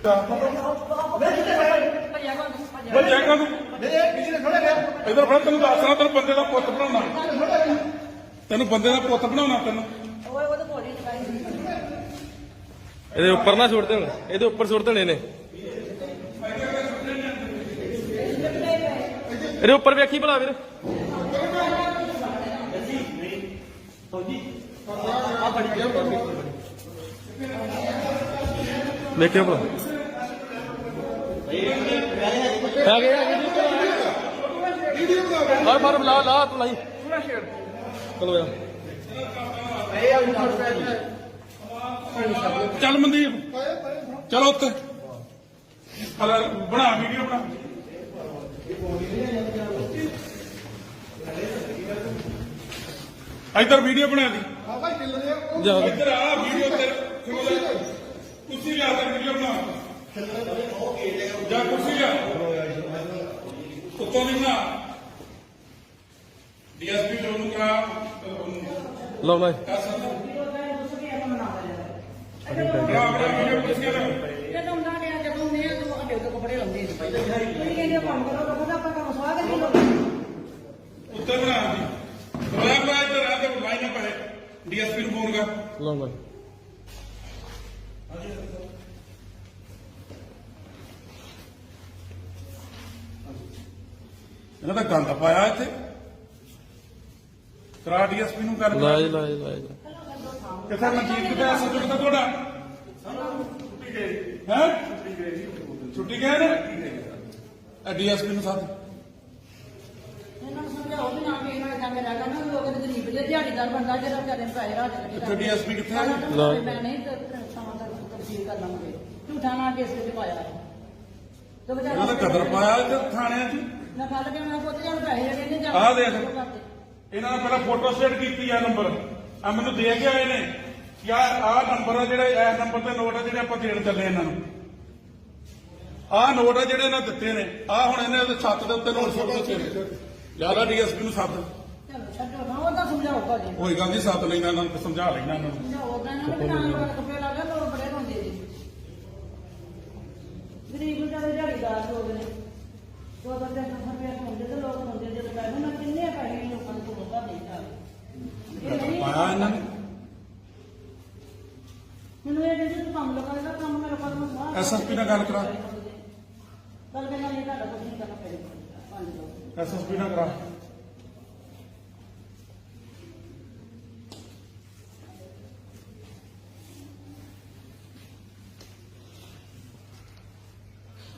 ਮੈਂ ਕਰ ਦੂੰ ਇਧਰ ਫੜ ਤੈਨੂੰ ਦੱਸਣਾ ਤੈਨੂੰ ਬੰਦੇ ਦਾ ਪੁੱਤ ਬਣਾਉਣਾ। ਤੈਨੂੰ ਬੰਦੇ ਦਾ ਪੁੱਤ ਬਣਾਉਣਾ ਤੈਨੂੰ। ਇਹਦੇ ਉੱਪਰ ਨਾ ਸੁੱਟ ਦੇਣ। ਇਹਦੇ ਉੱਪਰ ਸੁੱਟ ਦੇਣੇ ਨੇ। ਇਹਦੇ ਉੱਪਰ ਵੇਖੀ ਭਲਾ ਵੀਰ। ਵੇਖਿਓ ਭਲਾ। ਆ ਆ ਲਾ ਲਾ ਤੂੰ ਚਲੋ ਯਾਰ ਚੱਲ ਮਨਦੀਪ ਚਲੋ ਉੱਤੇ ਹਲਾ ਬਣਾ ਵੀਡੀਓ ਬਣਾ। ਇੱਧਰ ਵੀਡੀਓ ਬਣਾ ਦੀ। ਜਾ ਇੱਧਰ ਆ ਵੀਡੀਓ ਤੇ। ਕੁਰਸੀ ਲਿਆ ਤੇ ਵੀਡੀਓ ਬਣਾ। ਜਾ ਕੁਰਸੀ ਲਿਆ ਉੱਤੋਂ ਦੀ ਬਣਾ। ਡੀਐਸਪੀ ਜੋ ਨੂੰ ਕਰਾ। ਉਹਨੂੰ ਲਾਉਣਾ ਹੈ। ਕਰ ਸਕਦਾ। ਬਣਾ ਬਣਾ ਵੀਡੀਓ ਕੁਰਸੀ ਲਿਆ ਜਦੋਂ ਨਾ ਨੇ ਜਦੋਂ ਨੇ ਉਹ ਅੱਡੇ ਤੋਂ ਕੱਪੜੇ ਲਾਉਂਦੇ ਨੇ ਪਹਿਲਾਂ ਇਹ ਕਹਿੰਦੇ ਕੰਮ ਕਰੋ ਤਾਂ ਖੁਦ ਆਪਾਂ ਕੰਮ ਸਵਾਹ ਕੇ ਨਹੀਂ ਲਾਉਂਦੇ ਉੱਤੇ ਬਣਾ ਦੀ। ਬਣਾ ਇੱਧਰ ਆ ਤੇ ਲਾਈ ਨਾ ਪਏ ਡੀਐਸਪੀ ਨੂੰ ਫੋਨ ਕਰ। ਲਾਉਣਾ ਹੈ। ਇਹਨਾਂ ਦਾ ਗੰਦ ਪਾਇਆ ਇੱਥੇ। ਕਰਾ ਡੀਐਸਪੀ ਨੂੰ ਕਰ ਲਾਜ ਲਾਜ ਲਾਜ ਕਿੱਥੇ ਮਨਜੀਤ ਕਿੱਥੇ ਆ? ਸੱਜਣ ਤਾਂ ਤੁਹਾਡਾ? ਛੁੱਟੀ ਗਏ ਹੈ? ਛੁੱਟੀ ਗਏ ਨੇ? ਡੀਐਸਪੀ ਨੂੰ ਸੱਦ। ਇਹਨਾਂ ਨੂੰ ਸਮਝਾਓ ਵੀ ਨਾ ਕਿ ਇਹਨਾਂ ਕੰਮ ਲੱਗਾ ਨਾ ਲੋਕ ਤੇ ਗਰੀਬ ਦੇ ਦਿਹਾੜੀਦਾਰ ਬੰਦਾ ਜਿਹੜਾ ਵਿਚਾਰੇ ਪੈਸੇ ਰਾਜ ਲੱਗੇ ਕਿੱਥੇ DSP ਕਿੱਥੇ ਆ? ਮੈਂ ਨਹੀਂ ਤੇ ਸਮਾਂ ਦਾ ਤਫਸੀਲ ਕਰ ਲਾਂਗੇ। ਝੂਠਾ ਨਾ ਕੇਸ ਵਿੱਚ ਪਾਇਆ। ਇਹਨਾਂ ਦਾ ਕਦਰ ਪਾਇਆ ਇੱਥੇ ਥਾਣਿਆਂ 'ਚ। ਨਾ ਕੱਲ ਕੇ ਮੈਂ ਪੁੱਤ ਜਾਨ ਪੈਸੇ ਲੱਗੇ ਨੇ ਜਾ ਆਹ ਦੇਖ। ਇਹਨਾਂ ਨੇ ਪਹਿਲਾਂ ਫੋਟੋ ਸਟੇਟ ਕੀਤੀ ਆ ਨੰਬਰ। ਆ ਮੈਨੂੰ ਦੇ ਕੇ ਆਏ ਨੇ ਕਿ ਆ ਆਹ ਨੰਬਰ ਆ ਜਿਹੜੇ ਇਸ ਨੰਬਰ ਤੇ ਨੋਟ ਆ ਜਿਹੜੇ ਆਪਾਂ ਦੇਣ ਚੱਲੇ ਇਹਨਾਂ ਨੂੰ। ਆਹ ਨੋਟ ਆ ਜਿਹੜੇ ਇਹਨਾਂ ਦਿੱਤੇ ਨੇ। ਆ ਹੁਣ ਇਹਨੇ ਉਹਦੇ ਛੱਤ ਦੇ ਉੱਤੇ ਨੋਟ ਸੁੱਟ ਦਿੱਤੇ ਨੇ। ਜ਼ਿਆਦਾ ਡੀਐਸਪੀ ਨੂੰ ਸੱਦ ਚਲੋ ਛੱਡੋ ਨਾ ਉਹਦਾ ਸਮਝਾਓ ਭਾਜੀ। ਕੋਈ ਗੱਲ ਨਹੀਂ ਸੱਦ ਲੈਣਾ ਇਹਨਾਂ ਨੂੰ ਸਮਝਾ ਲੈਣਾ ਇਹਨਾਂ ਨੂੰ। ਇਹਨਾਂ ਨੂੰ ਨਾਲ ਵਾਲਾ ਕੱਪੜੇ ਲਾ ਕੇ ਬੜੇ ਰੋਂਦੇ ਜੀ ਗਰੀਬ ਵਿਚਾਰੇ ਦਿਹਾੜੀਦਾਰ ਲੋਕ ਨੇ ਦੋ ਦੋ ਤਿੰਨ ਤਿੰਨ ਰੁਪਏ ਹੁੰਦੇ ਤੇ ਲੋਕ ਹੁੰਦੇ ਜਦੋਂ ਪੈਸੇ ਨਾ ਕਿੰਨੇ ਪੈਸੇ ਲੋਕਾਂ ਨੂੰ ਕੋਲੋਂ ਨਹੀਂ ਕਦਰ ਪਾਇਆ ਇਹਨਾਂ ਨੇ। ਮੈਨੂੰ ਇਹ ਕਹਿੰਦੇ ਤੂੰ ਕੰਮ ਲੋਕਾਂ ਦਾ ਕੰਮ ਮੇਰੇ ਕੋਲ ਮਸਵਾ SSP ਨਾਲ ਗੱਲ ਕਰਾ। ਗੱਲ ਕਰਨਾ ਨਹੀਂ ਤੁਹਾਡਾ ਕੁਝ ਨਹੀਂ ਕਰਨਾ ਪਏਗਾ ਪੰਜ ਲੋਕ ਐਸਐਸਪੀ ਨਾਲ ਕਰਾ।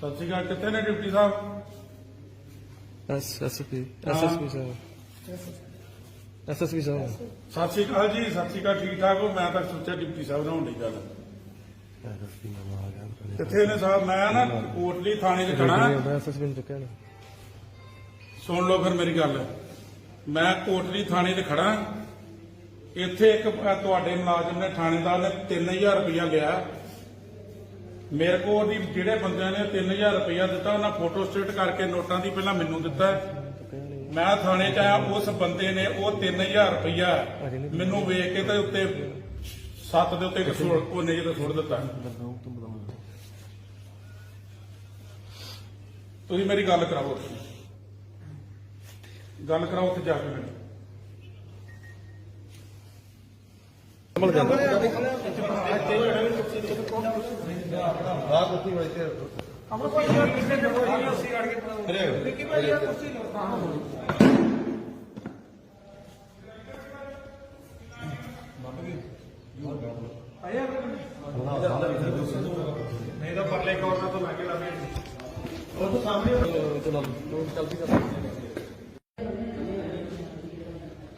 ਸਤਿ ਸ਼੍ਰੀ ਅਕਾਲ ਕਿੱਥੇ ਨੇ ਡਿਪਟੀ ਸਾਹਿਬ? S S P S S P ਸਾਹਿਬ। ਸਤਿ ਸ਼੍ਰੀ ਅਕਾਲ ਜੀ ਸਤਿ ਸ਼੍ਰੀ ਅਕਾਲ ਠੀਕ ਠਾਕ ਹੋ? ਮੈਂ ਤਾਂ ਸੋਚਿਆ ਡਿਪਟੀ ਸਾਹਿਬ ਨਾਲ ਹੁੰਦੀ ਗੱਲ। ਕਿੱਥੇ ਨੇ ਸਾਹਿਬ? ਮੈਂ ਨਾ ਕੋਟਲੀ ਥਾਣੇ 'ਚ ਖੜਾ ਮੈਂ ਐਸ ਐਸ ਪੀ ਨੂੰ ਚੁੱਕਿਆ ਨਾ। ਸੁਣ ਲਓ ਫਿਰ ਮੇਰੀ ਗੱਲ। ਮੈਂ ਕੋਟਲੀ ਥਾਣੇ 'ਚ ਖੜਾ ਇੱਥੇ ਇੱਕ ਅਹ ਤੁਹਾਡੇ ਮੁਲਾਜ਼ਮ ਨੇ ਥਾਣੇਦਾਰ ਨੇ 3000 ਰੁਪਇਆ ਲਿਆ। ਮੇਰੇ ਕੋਲ ਉਹਦੀ ਜਿਹੜੇ ਬੰਦਿਆਂ ਨੇ 3000 ਰੁਪਇਆ ਦਿੱਤਾ ਉਹਨਾਂ ਫੋਟੋ ਸਟੇਟ ਕਰਕੇ ਨੋਟਾਂ ਦੀ ਪਹਿਲਾਂ ਮੈਨੂੰ ਦਿੱਤਾ ਮੈਂ ਥਾਣੇ 'ਚ ਆਇਆ ਉਸ ਬੰਦੇ ਨੇ ਉਹ 3000 ਰੁਪਇਆ ਮੈਨੂੰ ਵੇਖ ਕੇ ਤੇ ਉੱਤੇ ਸੱਤ ਦੇ ਉੱਤੇ ਸੁੱਟ ਉਹ ਨਹੀਂ ਤੇ ਸੁੱਟ ਦਿੱਤਾ। ਤੁਸੀਂ ਮੇਰੀ ਗੱਲ ਕਰਾਓ ਉੱਥੇ। ਗੱਲ ਕਰਾਓ ਉੱਥੇ ਜਾ ਕੇ ਮੈਨੂੰ। ਜਾਂਦਾ।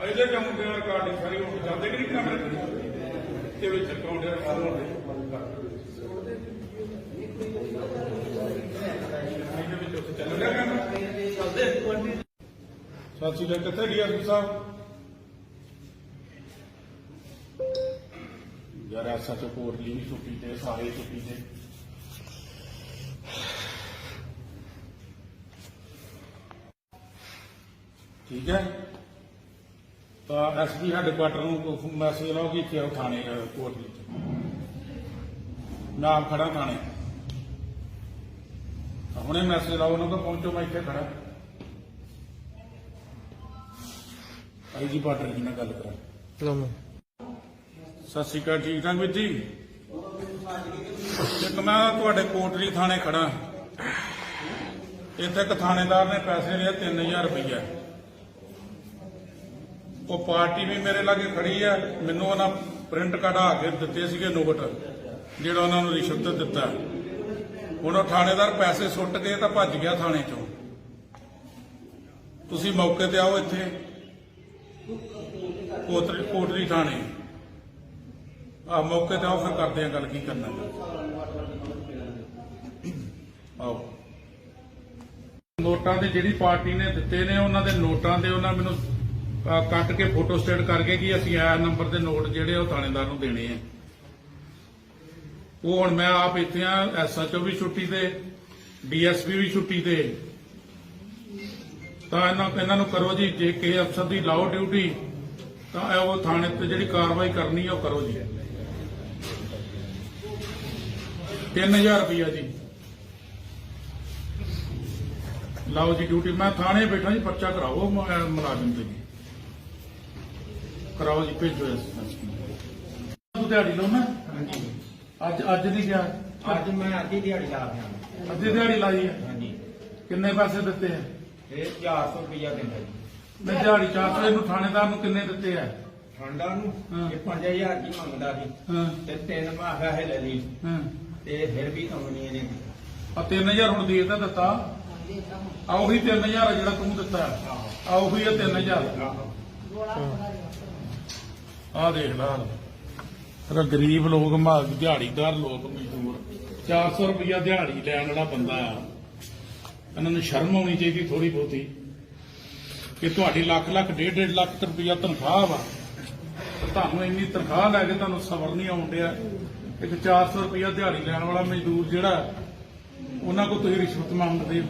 ਅਜੇ ਕੰਮ ਦੇ ਰਿਕਾਰਡਿੰਗ ਸਾਰੀ ਹੋ ਜਾਂਦੇ ਕਿ ਨਹੀਂ ਕੈਮਰੇ ਤੇ ਵਿੱਚ ਅਕਾਊਂਟ ਦੇ ਹੁੰਦੇ ਇਹਦੇ ਵਿੱਚ ਉੱਥੇ ਚੱਲ ਰਿਹਾ ਕੰਮ ਚੱਲਦੇ ਸਤਿ ਸ਼੍ਰੀ ਅਕਾਲ, ਕਿੱਥੇ ਡੀਐਸਪੀ ਸਾਹਿਬ? ਯਾਰ, ਐਸਾ ਤੇ ਕੋਟਲੀ ਵੀ ਛੁੱਟੀ ਤੇ, ਸਾਰੇ ਛੁੱਟੀ ਤੇ। ਠੀਕ ਹੈ? ਤਾਂ ਐਸਪੀ ਹੈੱਡਕੁਆਟਰ ਨੂੰ ਮੈਸੇਜ ਲਾਓ ਕਿ ਇੱਥੇ ਥਾਣੇ ਕੋਰਟ ਕੋਟਲੀ ਚ ਆਪ ਖੜਾ ਥਾਣੇ। ਹੁਣੇ ਮੈਸੇਜ ਲਾਓ, ਉਹਨਾਂ ਕੋਲ ਪਹੁੰਚੋ, ਮੈਂ ਇੱਥੇ ਖੜਾ। ਆਈ ਜੀ ਬਾਰਡਰ ਜੀ ਨਾਲ ਗੱਲ ਕਰਾਂ। ਸਲਾਮ ਸਤਿ ਸ਼੍ਰੀ ਅਕਾਲ ਠੀਕ ਠਾਕ ਵੀਰ ਜੀ? ਇੱਕ ਮੈਂ ਤੁਹਾਡੇ ਕੋਟਲੀ ਥਾਣੇ ਖੜਾ ਇੱਥੇ ਇੱਕ ਥਾਣੇਦਾਰ ਨੇ ਪੈਸੇ ਲਿਆ 3000 ਰੁਪਈਆ। ਉਹ ਪਾਰਟੀ ਵੀ ਮੇਰੇ ਲਾਗੇ ਖੜੀ ਹੈ ਮੈਨੂੰ ਉਹਨਾਂ ਪ੍ਰਿੰਟ ਕਢਾ ਕੇ ਦਿੱਤੇ ਸੀਗੇ ਨੋਟ ਜਿਹੜਾ ਉਹਨਾਂ ਨੂੰ ਰਿਸ਼ਵਤ ਦਿੱਤਾ। ਹੁਣ ਉਹ ਥਾਣੇਦਾਰ ਪੈਸੇ ਸੁੱਟ ਕੇ ਤਾਂ ਭੱਜ ਗਿਆ ਥਾਣੇ ਚੋਂ। ਤੁਸੀਂ ਮੌਕੇ ਤੇ ਆਓ ਇੱਥੇ। ਕੋਟਰੀ ਕੋਟਲੀ ਥਾਣੇ। ਆ ਮੌਕੇ ਤੇ ਆਓ, ਫਿਰ ਕਰਦੇ ਆ ਗੱਲ, ਕੀ ਕਰਨਾ ਆਓ। ਨੋਟਾਂ ਦੇ ਜਿਹੜੀ ਪਾਰਟੀ ਨੇ ਦਿੱਤੇ ਨੇ, ਉਹਨਾਂ ਦੇ ਨੋਟਾਂ ਦੇ ਉਹਨਾਂ ਮੈਨੂੰ ਕੱਟ ਕੇ ਫੋਟੋ ਸਟੇਟ ਕਰਕੇ ਕਿ ਅਸੀਂ ਆ ਨੰਬਰ ਦੇ ਨੋਟ ਜਿਹੜੇ ਉਹ ਥਾਣੇਦਾਰ ਨੂੰ ਦੇਣੇ ਆ। ਉਹ ਹੁਣ ਮੈਂ ਆਪ ਇੱਥੇ ਆ ਐਸਐਚਓ ਵੀ ਛੁੱਟੀ ਤੇ ਡੀਐਸਪੀ ਵੀ ਛੁੱਟੀ ਤੇ। ਤਾਂ ਇਹਨਾਂ ਇਹਨਾਂ ਨੂੰ ਕਰੋ ਜੀ ਜੇ ਕਿਸੇ ਅਫਸਰ ਦੀ ਲਾਓ ਡਿਊਟੀ ਤਾਂ ਇਹ ਉਹ ਥਾਣੇ ਤੇ ਜਿਹੜੀ ਕਾਰਵਾਈ ਕਰਨੀ ਆ ਉਹ ਕਰੋ ਜੀ। 3000 ਰੁਪਇਆ ਜੀ। ਲਾਓ ਜੀ ਡਿਊਟੀ ਮੈਂ ਥਾਣੇ ਬੈਠਾ ਜੀ ਪਰਚਾ ਕਰਾਓ ਮੁਲਾਜ਼ਮ ਤੇ ਜੀ। ਕਰਾਓ ਜੀ ਭੇਜੋ ਇਸ ਤੂੰ ਦਿਹਾੜੀ ਲਾਉਣਾ ਹਾਂਜੀ। ਅੱਜ ਅੱਜ ਦੀ ਗਿਆ ਅੱਜ ਮੈਂ ਅੱਧੀ ਦਿਹਾੜੀ ਲਾ ਰਿਹਾ। ਅੱਧੀ ਦਿਹਾੜੀ ਲਾਈ ਹੈ? ਹਾਂਜੀ। ਕਿੰਨੇ ਪੈਸੇ ਦਿੱਤੇ ਆ? ਇਹ 400 ਰੁਪਇਆ ਦਿੰਦਾ ਜੀ। ਮੈਂ ਦਿਹਾੜੀ 400 ਇਹਨੂੰ ਥਾਣੇਦਾਰ ਨੂੰ ਕਿੰਨੇ ਦਿੱਤੇ ਆ? ਠੰਡਾ ਨੂੰ ਹਾਂ। ਇਹ 5000 ਦੀ ਮੰਗਦਾ ਸੀ। ਹਾਂ। ਤੇ ਤਿੰਨ ਮਾਹਾ ਹੈ ਲੈ ਲਈ। ਹਾਂ। ਤੇ ਫਿਰ ਵੀ ਆਉਣੀ ਇਹਨੇ ਆ 3000 ਹੁਣ ਦੇ ਤਾਂ ਦਿੱਤਾ। ਆ ਉਹੀ 3000 ਆ ਜਿਹੜਾ ਤੂੰ ਦਿੱਤਾ। ਆ ਉਹੀ ਆ 3000 ਆ ਦੇਖ ਲਾ। ਗਰੀਬ ਲੋਕ ਮਾ ਦਿਹਾੜੀਦਾਰ ਲੋਕ ਮਜ਼ਦੂਰ। 400 ਰੁਪਇਆ ਦਿਹਾੜੀ ਲੈਣ ਵਾਲਾ ਬੰਦਾ ਆ। ਇਹਨਾਂ ਨੂੰ ਸ਼ਰਮ ਆਉਣੀ ਚਾਹੀਦੀ ਥੋੜੀ ਬਹੁਤੀ ਕਿ ਤੁਹਾਡੀ ਲੱਖ ਲੱਖ, ਡੇਢ ਡੇਢ ਲੱਖ ਰੁਪਇਆ ਤਨਖਾਹ ਵਾ। ਤੁਹਾਨੂੰ ਇੰਨੀ ਤਨਖਾਹ ਲੈ ਕੇ ਤੁਹਾਨੂੰ ਸਬਰ ਨਹੀਂ ਆਉਣ ਡਿਆ। ਇੱਕ 400 ਰੁਪਇਆ ਦਿਹਾੜੀ ਲੈਣ ਵਾਲਾ ਮਜ਼ਦੂਰ ਜਿਹੜਾ, ਉਹਨਾਂ ਕੋਲ ਤੁਸੀਂ ਰਿਸ਼ਵਤ ਮੰਗਦੇ ਹੋ।